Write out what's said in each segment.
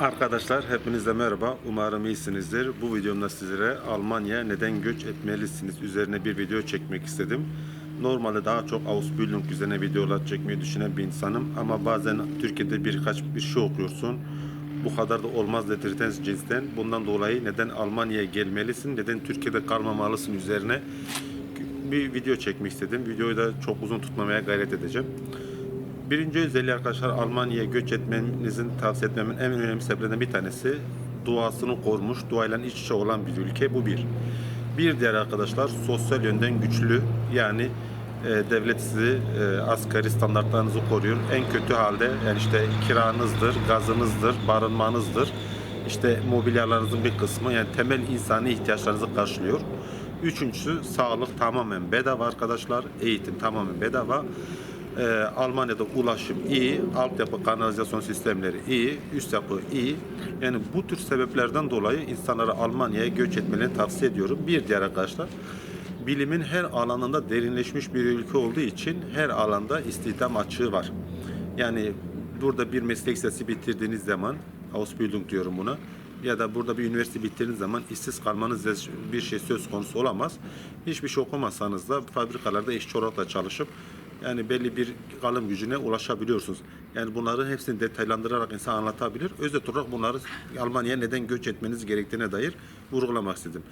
Arkadaşlar hepinize merhaba. Umarım iyisinizdir. Bu videomda sizlere Almanya neden göç etmelisiniz üzerine bir video çekmek istedim. Normalde daha çok Ausbildung üzerine videolar çekmeyi düşünen bir insanım ama bazen Türkiye'de birkaç bir şey okuyorsun. Bu kadar da olmaz dedirten cinsten. Bundan dolayı neden Almanya'ya gelmelisin, neden Türkiye'de kalmamalısın üzerine bir video çekmek istedim. Videoyu da çok uzun tutmamaya gayret edeceğim. Birinci özelliği arkadaşlar Almanya'ya göç etmenizin tavsiye etmemin en önemli sebeplerinden bir tanesi duasını korumuş, duayla iç içe olan bir ülke. Bu bir. Bir diğer arkadaşlar sosyal yönden güçlü yani e, devlet sizi e, asgari standartlarınızı koruyor. En kötü halde yani işte kiranızdır, gazınızdır, barınmanızdır. işte mobilyalarınızın bir kısmı yani temel insani ihtiyaçlarınızı karşılıyor. Üçüncüsü sağlık tamamen bedava arkadaşlar. Eğitim tamamen bedava. Ee, Almanya'da ulaşım iyi, altyapı kanalizasyon sistemleri iyi, üst yapı iyi. Yani bu tür sebeplerden dolayı insanlara Almanya'ya göç etmelerini tavsiye ediyorum. Bir diğer arkadaşlar, bilimin her alanında derinleşmiş bir ülke olduğu için her alanda istihdam açığı var. Yani burada bir meslek lisesi bitirdiğiniz zaman, Ausbildung diyorum buna, ya da burada bir üniversite bitirdiğiniz zaman işsiz kalmanız bir şey söz konusu olamaz. Hiçbir şey okumazsanız da fabrikalarda işçi olarak da çalışıp yani belli bir alım gücüne ulaşabiliyorsunuz. Yani bunların hepsini detaylandırarak insan anlatabilir. Özet olarak bunları Almanya'ya neden göç etmeniz gerektiğine dair vurgulamak istedim.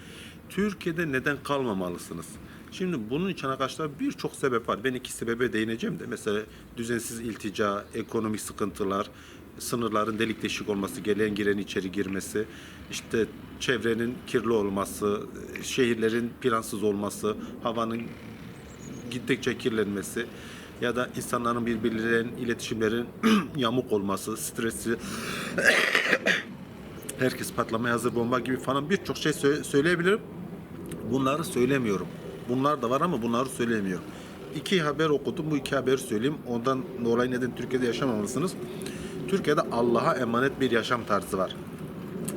Türkiye'de neden kalmamalısınız? Şimdi bunun için arkadaşlar birçok sebep var. Ben iki sebebe değineceğim de. Mesela düzensiz iltica, ekonomik sıkıntılar, sınırların delik deşik olması, gelen giren içeri girmesi, işte çevrenin kirli olması, şehirlerin plansız olması, havanın gittikçe kirlenmesi ya da insanların birbirlerinin iletişimlerin yamuk olması, stresi, herkes patlamaya hazır bomba gibi falan birçok şey sö- söyleyebilirim. Bunları söylemiyorum. Bunlar da var ama bunları söylemiyorum. İki haber okudum. Bu iki haberi söyleyeyim. Ondan dolayı neden Türkiye'de yaşamamalısınız? Türkiye'de Allah'a emanet bir yaşam tarzı var.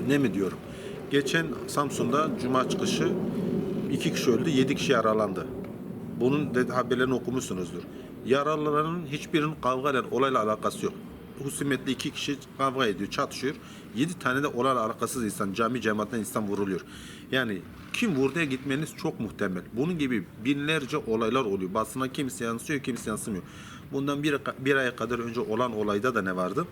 Ne mi diyorum? Geçen Samsun'da cuma çıkışı iki kişi öldü, yedi kişi yaralandı. Bunun de haberlerini okumuşsunuzdur. Yaralıların hiçbirinin kavgayla, olayla alakası yok. Husumetli iki kişi kavga ediyor, çatışıyor. Yedi tane de olayla alakasız insan, cami cemaatten insan vuruluyor. Yani kim vurduya gitmeniz çok muhtemel. Bunun gibi binlerce olaylar oluyor. Basına kimisi yansıyor, kimisi yansımıyor. Bundan bir, bir aya kadar önce olan olayda da ne vardı?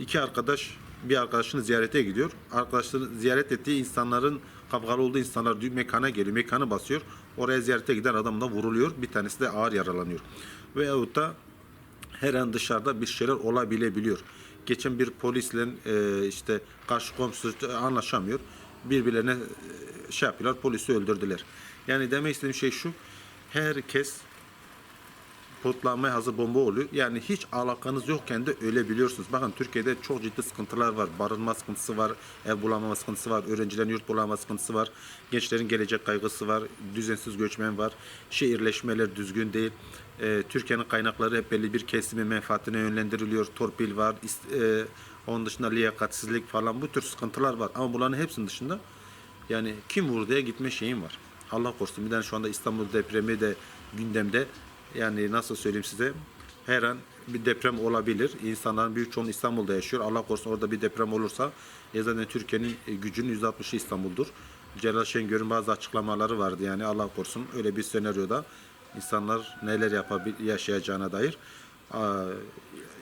İki arkadaş bir arkadaşını ziyarete gidiyor. Arkadaşını ziyaret ettiği insanların kavgalı olduğu insanlar bir mekana geliyor. Mekanı basıyor. Oraya ziyarete giden adam da vuruluyor. Bir tanesi de ağır yaralanıyor. Veyahut da her an dışarıda bir şeyler olabilebiliyor. Geçen bir polisle e, işte karşı komşusu anlaşamıyor. Birbirlerine e, şey yapıyorlar, polisi öldürdüler. Yani demek istediğim şey şu. Herkes patlamaya hazır bomba oluyor. Yani hiç alakanız yokken de ölebiliyorsunuz. Bakın Türkiye'de çok ciddi sıkıntılar var. Barınma sıkıntısı var, ev bulamama sıkıntısı var, öğrencilerin yurt bulamama sıkıntısı var, gençlerin gelecek kaygısı var, düzensiz göçmen var, şehirleşmeler düzgün değil. Ee, Türkiye'nin kaynakları hep belli bir kesimi menfaatine yönlendiriliyor. Torpil var, e, onun dışında liyakatsizlik falan bu tür sıkıntılar var. Ama bunların hepsinin dışında yani kim vurduya gitme şeyim var. Allah korusun. Bir tane şu anda İstanbul depremi de gündemde. Yani nasıl söyleyeyim size? Her an bir deprem olabilir. İnsanların büyük çoğunluğu İstanbul'da yaşıyor. Allah korusun orada bir deprem olursa e zaten Türkiye'nin e, gücünün %60'ı İstanbul'dur. Celal Şengör'ün bazı açıklamaları vardı yani Allah korusun öyle bir senaryoda insanlar neler yapabil yaşayacağına dair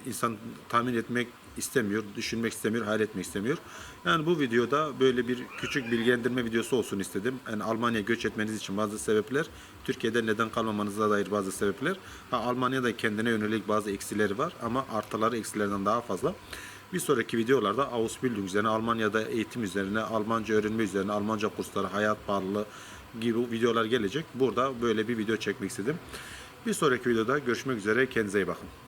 insan tahmin etmek istemiyor, düşünmek istemiyor, hayal etmek istemiyor. Yani bu videoda böyle bir küçük bilgilendirme videosu olsun istedim. Yani Almanya'ya göç etmeniz için bazı sebepler, Türkiye'de neden kalmamanıza dair bazı sebepler. Ha, Almanya'da kendine yönelik bazı eksileri var ama artıları eksilerinden daha fazla. Bir sonraki videolarda Ausbildung üzerine, Almanya'da eğitim üzerine, Almanca öğrenme üzerine, Almanca kursları, hayat pahalılığı gibi videolar gelecek. Burada böyle bir video çekmek istedim. Bir sonraki videoda görüşmek üzere. Kendinize iyi bakın.